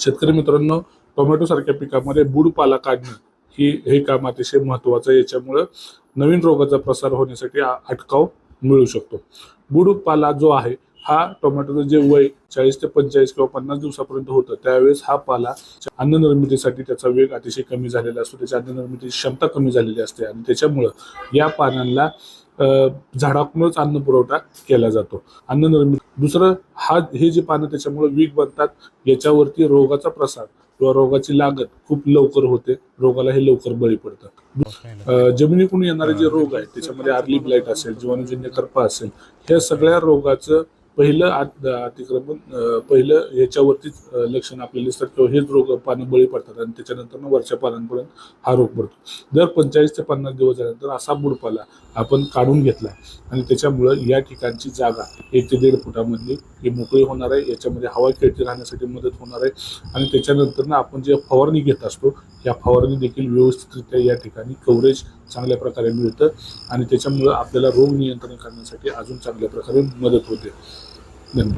शेतकरी मित्रांनो टोमॅटो सारख्या पिकामध्ये बुडपाला काढणं ही हे काम अतिशय महत्वाचं आहे. याच्यामुळं नवीन रोगाचा प्रसार होण्यासाठी अटकाव मिळू शकतो. बुडपाला जो आहे हा टोमॅटोचं जे वय चाळीस ते पंचेचाळीस किंवा पन्नास दिवसापर्यंत होतं त्यावेळेस हा पाला अन्न निर्मितीसाठी त्याचा वेग अतिशय कमी झालेला असतो. त्याची अन्न निर्मितीची क्षमता कमी झालेली असते. आणि त्याच्यामुळं या पानांना झाडाकडूनच अन्न पुरवठा केला जातो. अन्न निर्मिती दुसरं हा हे जे पानं त्याच्यामुळे वीक बनतात याच्यावरती रोगाचा प्रसार किंवा रोगाची लागत खूप लवकर होते. रोगाला हे लवकर बळी पडतात. जमिनीकडून येणारे जे रोग आहेत त्याच्यामध्ये आर्ली ब्लाईट असेल जीवाणूजन्य करपा असेल ह्या सगळ्या रोगाचं पहिलं आत- अतिक्रमण पहिलं याच्यावरतीच लक्षण आपल्याला दिसतात किंवा हेच रोग पानं बळी पडतात आणि त्याच्यानंतर मग वरच्या पानांपर्यंत हा रोग पडतो. दर पंचेचाळीस ते पन्नास दिवस झाल्यानंतर असा बुडपाला आपण काढून घेतला आणि त्याच्यामुळं या ठिकाणची जागा एक ते दीड फुटामधली ही मोकळी होणार आहे. याच्यामध्ये हवा खेळती राहण्यासाठी मदत होणार आहे आणि त्याच्यानंतर ना आपण जे फवारणी घेत असतो या फवारणी देखील व्यवस्थितरित्या या ठिकाणी कव्हरेज चांगल्या प्रकारे मिळतं आणि त्याच्यामुळं आपल्याला रोग नियंत्रण करण्यासाठी अजून चांगल्या प्रकारे मदत होते. 嗯